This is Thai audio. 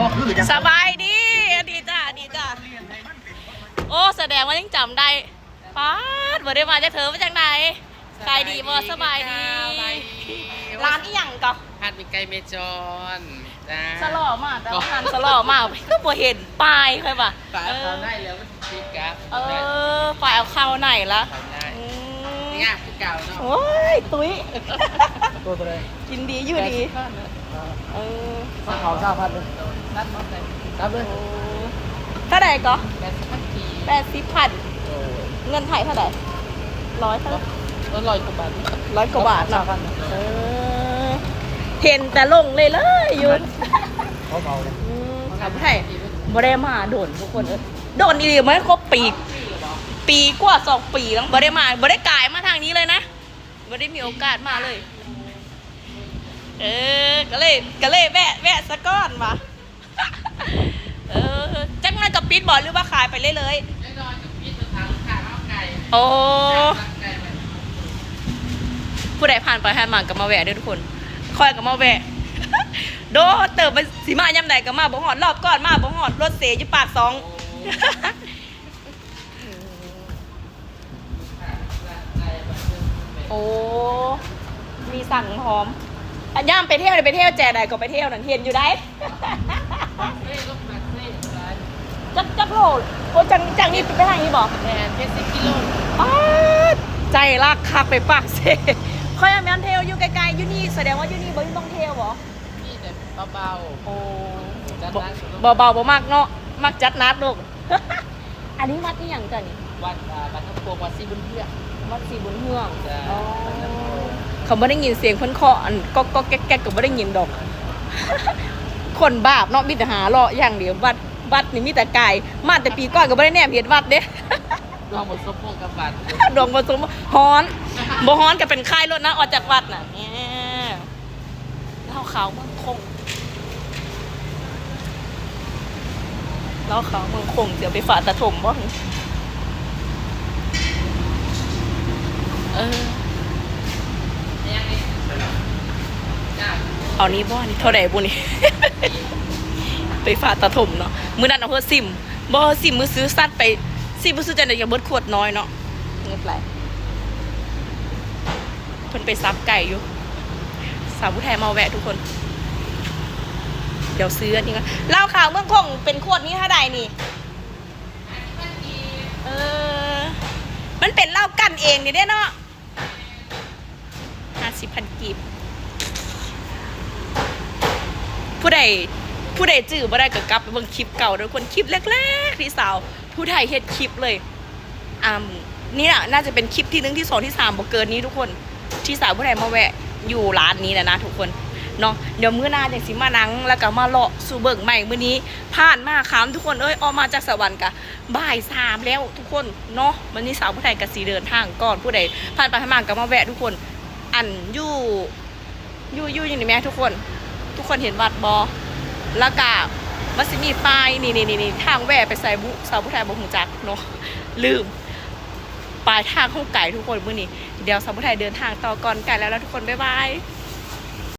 บอกคือยังสบายดี ดีจ้าดีจ้าโอ้แสดงว่ายังจำได้ป๊าดบ่ได้มาจากเธอมาจากไหนขายดีบ่สบายดี ร้านอีหยังก็พัดมีไก่เมจอนจ้าสลอมากแต่ว่าหันสลอมากก็บ่เห็นป้ายเคยป่ะฝาเอเขาอได้แล้วมันติดกับเออป้ายเอาเข้าไหนละ เขาได้อืมนี่ไงคือเก่าเนาะโอ้ยตุ้ย ตัวตัวเลยกินดีอยู่ดี เออข้าวขาวชาพัดเลยนัดมาแต่ครับเลยโอ้เท่าไหร่ก็แปดสิบพันปีแปดสิบพันเงินไทยเท่าไหร่ร้อยเท่าไหร่แล้วลอยกว่าบาทร้อยกว่าบาทชาเนาะพัดเออเห็นแต่ลงเลยเลยยุนเขาเบาเลยทำให้บ่ได้มาโดนทุกคนเออโดนอีกไม่ครบปี ปีกว่าสองปีแล้วบ่ได้มาบ่ได้กลายมาทางนี้เลยนะบ่ได้มีโอกาสมาเลย เออก็เลยก็เลยแวะแวะสะก้อนวะเออจักมันกับปิดบอลหรือว่าขายไปเรื่อยได้ลอยกับพี่จะทำข้าวเอาไก่ๆโอ้ไก่ไปผู้ใดผ่านไปผ่านมาก็มาแวะเด้วยทุกคนคอยก็มาแวะโดเติบไปสีมายำใดก็มาบ่หอดรอบก่อนมาบ่หอดรถเสียอยู่ปากสอง โอ้มีสั่งพร้อมอันย่ามไปเที่ยวเลยไปเที่ยวแจใดก็ไปเที่ยวนั่นเห็นอยู่ได้เซ่ลูกแบบเซ่ร้านจักจักโลโอ้จังจังนี่ไปทางนี้บอกแทนแค่สิบกิโลอ้าดใจลากคักไปปากเซ่คอยแมนเทลอยู่ไกลๆอยู่นี่แสดงว่าอยู่นี่บ่ต้องเทลบ่นี่แต่เบาโอ้ๆจัดร้านบ่เบาๆบ่มากเนาะมักจัดนัดลูกอันนี้วัดนี่ยังจ้ะนี่ วัดอ่าบัตรทั้งปวงวัดซีบุญเพื่อวัดสีบุญเฮืองจ้ะอ๋อเขาไม่ได้ยินเสียงเพิ่นเคาะอันก็ก็แก๊กแก๊กก็ไม่ได้ยินดอก คนบาปเนาะมีแต่หาเลาะอย่างเดียววัดวัดนี่มีแต่ไก่มาแต่ปีก่อนก็ไม่ได้แนมเห็นวัดเด้ลองหมดสมพงกับบัตรดวงผสมฮ้อนบ่ฮ้อนก็เป็นค่ายรถนะออกจากวัดน่ะแหมเหล้าขาวเมืองคงเหล้าขาวเมืองคงเดี๋ยวไปฝาตะถมบ่ เออยังไงจ้าเอานี้บ่นี่เท่าไหร่บุนี่ไปฝาตะถมเนาะมื้อนั้นเอาเพิ่นซิมบ่ซิมมือซื้อสัตว์ไปซิมมือซื้อจังได๋อย่าเบิดขวดน้อยเนาะเงินไหลเพิ่นไปซับไก่อยู่สาวผู้ไทยมาแวะทุกคน เดี๋ยวซื้ออันนี้ก่อนเหล้าขาวเมืองคงเป็นขวดนี้เท่าใดนี่เออ มันเป็นเหล้ากันเองนี่เด้เนาะห้า สิบพันกีบผู้ใดผู้ใดจื้อบ่ได้ก็กลับไปเบิ่งคลิปเก่าเด้อคนคลิปแรกๆที่สาว ผู้ไทยเฮ็ดคลิปเลยอ่านี่น่ะน่าจะเป็นคลิปที่หนึ่งที่สองที่สามบ่เกินนี้ทุกคน ที่สาวผู้ไทยมาแวะอยู่ร้านนี้นะนะทุกคนเนาะเดี๋ยวมื้อหน้าจังสิมานังแล้วก็มาเลาะสู่เบิ่งใหม่มื้อนี้ผ่านมาค้ามทุกคนเอ้ยออกมาจากสวรรค์กะบ่ายสามแล้วทุกคนเนาะวันนี้สาวผู้ไทยก็สิเดินทางก่อนผู้ใดผ่านไปผ่านมาก็มาแวะทุกคน อันยู่ยู่ยู่อย่างนี้ไหมทุกคน ทุกคนเห็นวัดบอแล้วก็มันสิมีป้ายนี่นี่นี่ทางแหวะไปใส่บุสาวผู้ไทยบุหงจักเนาะลืมปลายทางของไก่ทุกคนเมื่อนี้เดี๋ยวสาวผู้ไทยเดินทางต่อก่อนไก่แล้วแล้วทุกคนบ๊ายบาย